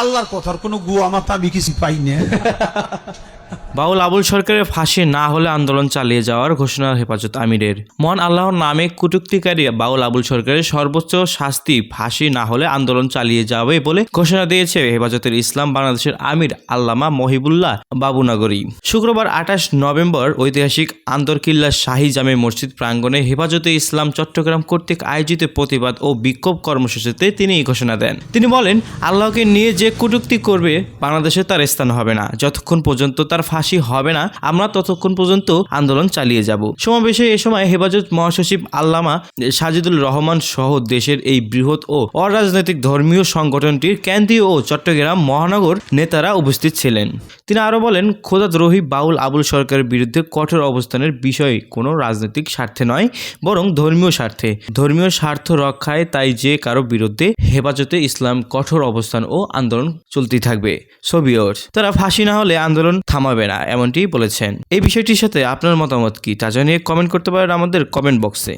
আল্লাহর কথার কোনো গুয়া মাথা আমি কিছু পাই না। বাউল আবুল সরকারের ফাঁসি না হলে আন্দোলন চালিয়ে যাওয়ার ঘোষণা হেফাজত আমিরের। মহান আল্লাহর নামে কটুক্তিকারী বাউল আবুল সরকারের সর্বোচ্চ শাস্তি ফাঁসি না হলে আন্দোলন চালিয়ে যাবে বলে ঘোষণা দিয়েছে হেফাজতের ইসলাম বাংলাদেশের আমির আল্লামা মহিবুল্লাহ বাবুনগরী। শুক্রবার আঠাশ নভেম্বর ঐতিহাসিক আন্দরকিল্লা শাহী জামে মসজিদ প্রাঙ্গণে হেফাজতে ইসলাম চট্টগ্রাম কর্তৃক আয়োজিত প্রতিবাদ ও বিক্ষোভ কর্মসূচিতে তিনি এই ঘোষণা দেন। তিনি বলেন, আল্লাহকে নিয়ে যে কটূক্তি করবে, বাংলাদেশে তার স্থান হবে না। যতক্ষণ পর্যন্ত তার ফাঁসি হবে না, আমরা ততক্ষণ পর্যন্ত আন্দোলন চালিয়ে যাব। সমাবেশে এ সময় হেফাজত মহাসচিব আল্লামা সাজিদুল রহমান সহ দেশের এই বৃহৎ ও অরাজনৈতিক ধর্মীয় সংগঠনটির কেন্দ্রীয় ও চট্টগ্রাম মহানগর নেতারা উপস্থিত ছিলেন। তিনি আরও বলেন, খোদাদ্রোহী বাউল আবুল সরকারের বিরুদ্ধে কঠোর অবস্থানের বিষয় কোনো রাজনৈতিক স্বার্থে নয়, বরং ধর্মীয় স্বার্থে। ধর্মীয় স্বার্থ রক্ষায় তাই যে কারও বিরুদ্ধে হেফাজতে ইসলাম কঠোর অবস্থান ও আন্দোলন চলতেই থাকবে। সোভিয়ট তারা ফাঁসি না হলে আন্দোলন থামাবে না, এমনটি বলেছেন। এই বিষয়টির সাথে আপনার মতামত কি তা জানিয়ে কমেন্ট করতে পারেন আমাদের কমেন্ট বক্সে